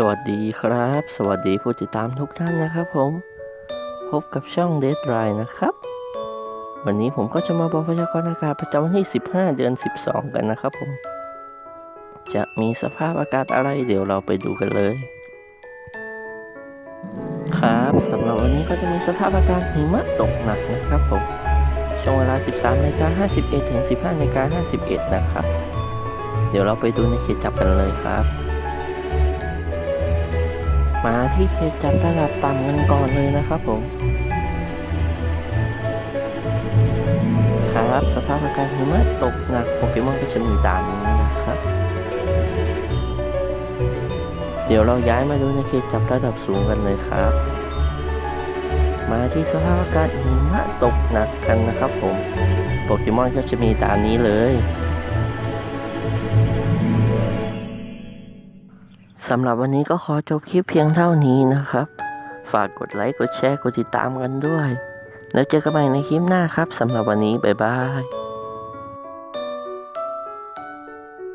สวัสดีครับ สวัสดีผู้ติดตามทุกท่านนะครับผม พบกับช่อง d e a d r i นะครับ วันนี้ผมก็จะมาบอกพยากรณ์อากาศประจำวันที่ 15 เดือน 12 กันนะครับผม จะมีสภาพอากาศอะไรเดี๋ยวเราไปดูกันเลย ครับสำหรับวันนี้ก็จะมีสภาพอากาศหิมะตกหนักนะครับผม ช่วงเวลา 13นาฬิกา51ถึง15นาฬิกา51 นะครับ เดี๋ยวเราไปดูในเขตจับกันเลยครับ มาที่เขตจับระดับต่ำกันก่อนเลยนะครับผม ครับสภาพอากาศหิมะตกหนักโปเกมอนก็จะมีตามนี้นะครับ เดี๋ยวเราย้ายมาดูในเขตจับระดับสูงกันเลยครับ มาที่สภาพอากาศหิมะตกหนักกันนะครับผม โปเกมอนก็จะมีตามนี้เลย สำหรับวันนี้ก็ขอจบคลิปเพียงเท่านี้นะครับ ฝากกดไลค์ กดแชร์ กดติดตามกันด้วย แล้วเจอกันใหม่ในคลิปหน้าครับสำหรับวันนี้ บ๊ายบาย